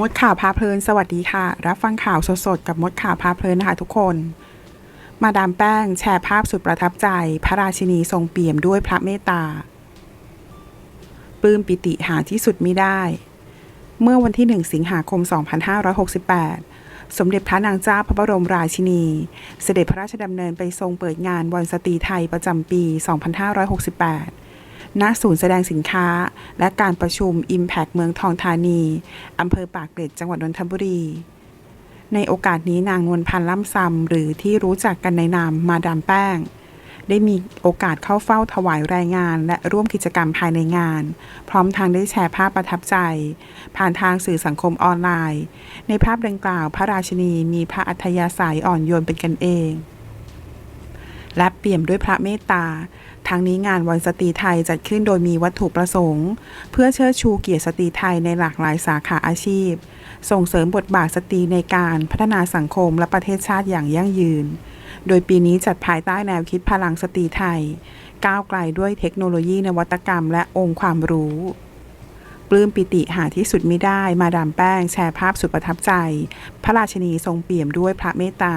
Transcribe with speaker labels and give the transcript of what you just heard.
Speaker 1: มดข่าวพาเพลินสวัสดีค่ะ รับฟังข่าวสดๆกับมดข่าวพาเพลินนะคะทุกคน มาดามแป้งแชร์ภาพสุดประทับใจ พระราชินีทรงเปี่ยมด้วยพระเมตตาปลื้มปิติหาที่สุดมิได้ เมื่อวันที่ 1 สิงหาคม 2568 สมเด็จพระนางเจ้าพระบรมราชินี เสด็จพระราชดำเนินไปทรงเปิดงานวันสตรีไทยประจำปี 2568 ณศูนย์แสดงสินค้า และการประชุม Impact เมืองทองธานีอำเภอปากเกร็ดจังหวัดนนทบุรี ในโอกาสนี้นางนวลพันธ์ล่ำซำหรือที่รู้จักกันในนามมาดามแป้ง ได้มีโอกาสเข้าเฝ้าถวายรายงาน และร่วมกิจกรรมภายในงาน พร้อมทางได้แชร์ภาพประทับใจ ผ่านทางสื่อสังคมออนไลน์ ในภาพดังกล่าว พระราชินีมีพระอัธยาศัยอ่อนโยนเป็นกันเอง และเปี่ยมด้วยพระเมตตา ทั้งนี้งานวันสตรีไทยจัดขึ้นโดยมีวัตถุประสงค์ เพื่อเชิดชูเกียรติสตรีไทยในหลากหลายสาขาอาชีพ ส่งเสริมบทบาทสตรีในการพัฒนาสังคมและประเทศชาติอย่างยั่งยืน โดยปีนี้จัดภายใต้แนวคิดพลังสตรีไทย ก้าวไกลด้วยเทคโนโลยีนวัตกรรม และองค์ความรู้ปลื้มปิติหาที่สุดไม่ได้ มาดามแป้งแชร์ภาพสุดประทับใจ พระราชนีทรงเปี่ยมด้วยพระเมตตา